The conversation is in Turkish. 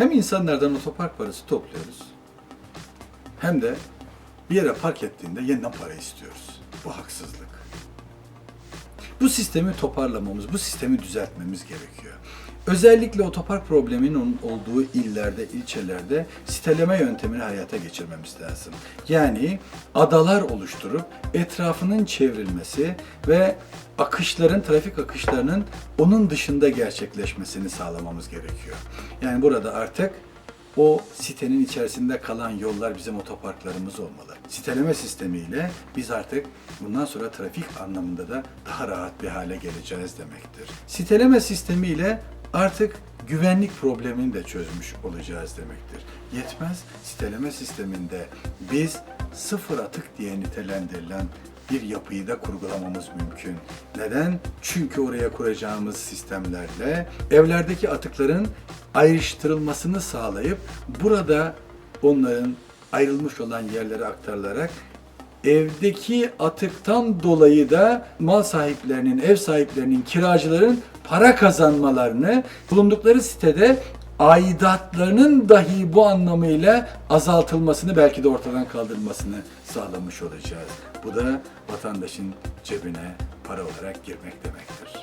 Hem insanlardan otopark parası topluyoruz. Hem de bir yere park ettiğinde yeniden para istiyoruz. Bu haksızlık. Bu sistemi toparlamamız, bu sistemi düzeltmemiz gerekiyor. Özellikle otopark probleminin olduğu illerde, ilçelerde siteleme yöntemini hayata geçirmemiz lazım. Yani adalar oluşturup etrafının çevrilmesi ve akışların, trafik akışlarının onun dışında gerçekleşmesini sağlamamız gerekiyor. Yani burada artık o sitenin içerisinde kalan yollar bizim otoparklarımız olmalı. Siteleme sistemiyle biz artık bundan sonra trafik anlamında da daha rahat bir hale geleceğiz demektir. Siteleme sistemiyle artık güvenlik problemini de çözmüş olacağız demektir. Yetmez siteleme sisteminde biz sıfır atık diye nitelendirilen bir yapıyı da kurgulamamız mümkün. Neden? Çünkü oraya kuracağımız sistemlerle evlerdeki atıkların ayrıştırılmasını sağlayıp burada onların ayrılmış olan yerlere aktarılarak evdeki atıktan dolayı da mal sahiplerinin, ev sahiplerinin, kiracıların para kazanmalarını bulundukları sitede aidatlarının dahi bu anlamıyla azaltılmasını belki de ortadan kaldırılmasını sağlamış olacağız. Bu da vatandaşın cebine para olarak girmek demektir.